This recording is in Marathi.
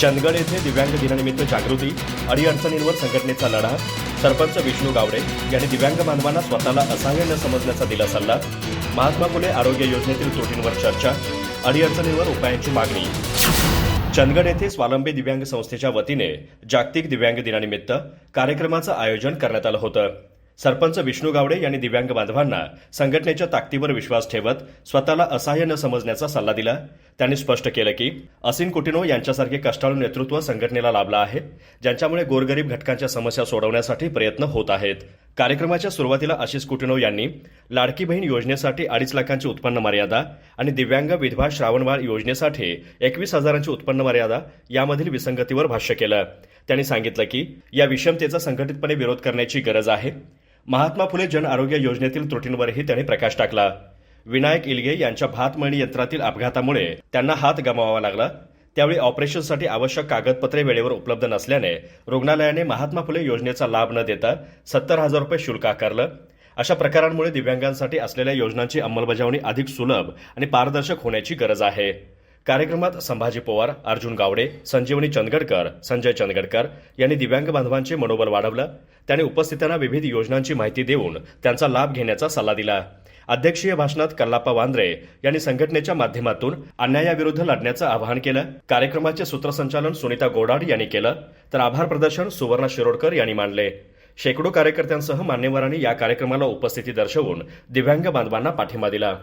चंदगड येथे दिव्यांग दिनानिमित्त जागृती अडीअडचणींवर संघटनेचा लढा. सरपंच विष्णू गावडे यांनी दिव्यांग बांधवांना स्वतःला असहाय्य न समजण्याचा दिला सल्ला. महात्मा फुले आरोग्य योजनेतील त्रुटींवर चर्चा अडीअडचणींवर उपायांची मागणी. चंदगड येथे स्वावलंबी दिव्यांग संस्थेच्या वतीने जागतिक दिव्यांग दिनानिमित्त कार्यक्रमाचं आयोजन करण्यात आलं होतं. सरपंच विष्णू गावडे यांनी दिव्यांग बांधवांना संघटनेच्या ताकदीवर विश्वास ठेवत स्वतःला असहाय्य न समजण्याचा सल्ला दिला. त्यांनी स्पष्ट केलं की असिन कुटिनो यांच्यासारखे कष्टाळू नेतृत्व संघटनेला लाभलं आहे ज्यांच्यामुळे गोरगरीब घटकांच्या समस्या सोडवण्यासाठी प्रयत्न होत आहेत. कार्यक्रमाच्या सुरुवातीला आशिष कुटिनो यांनी लाडकी बहीण योजनेसाठी अडीच लाखांची उत्पन्न मर्यादा आणि दिव्यांग विधवा श्रावणबाळ योजनेसाठी एकवीस हजारांची उत्पन्न मर्यादा यामधील विसंगतीवर भाष्य केलं. त्यांनी सांगितलं की या विषमतेचा संघटितपणे विरोध करण्याची गरज आहे. महात्मा फुले जन आरोग्य योजनेतील त्रुटींवरही त्यांनी प्रकाश टाकला. विनायक इलगे यांच्या भातमळणी यंत्रातील अपघातामुळे त्यांना हात गमावावा लागला. त्यावेळी ऑपरेशनसाठी आवश्यक कागदपत्रे वेळेवर उपलब्ध नसल्याने रुग्णालयाने महात्मा फुले योजनेचा लाभ न देता सत्तर हजार रुपये शुल्क आकारलं. अशा प्रकारांमुळे दिव्यांगांसाठी असलेल्या योजनांची अंमलबजावणी अधिक सुलभ आणि पारदर्शक होण्याची गरज आहे. कार्यक्रमात संभाजी पवार अर्जुन गावडे संजीवनी चंदगडकर संजय चंदगडकर यांनी दिव्यांग बांधवांचे मनोबल वाढवलं. त्यांनी उपस्थितांना विविध योजनांची माहिती देऊन त्यांचा लाभ घेण्याचा सल्ला दिला. अध्यक्षीय भाषणात कल्लाप्पा वांद्रे यांनी संघटनेच्या माध्यमातून अन्यायाविरुद्ध लढण्याचं आवाहन केलं. कार्यक्रमाचे सूत्रसंचालन सुनीता गोडाड यांनी केलं. तर आभार प्रदर्शन सुवर्णा शिरोडकर यांनी मांडले. शेकडो कार्यकर्त्यांसह मान्यवरांनी या कार्यक्रमाला उपस्थिती दर्शवून दिव्यांग बांधवांना पाठिंबा दिला.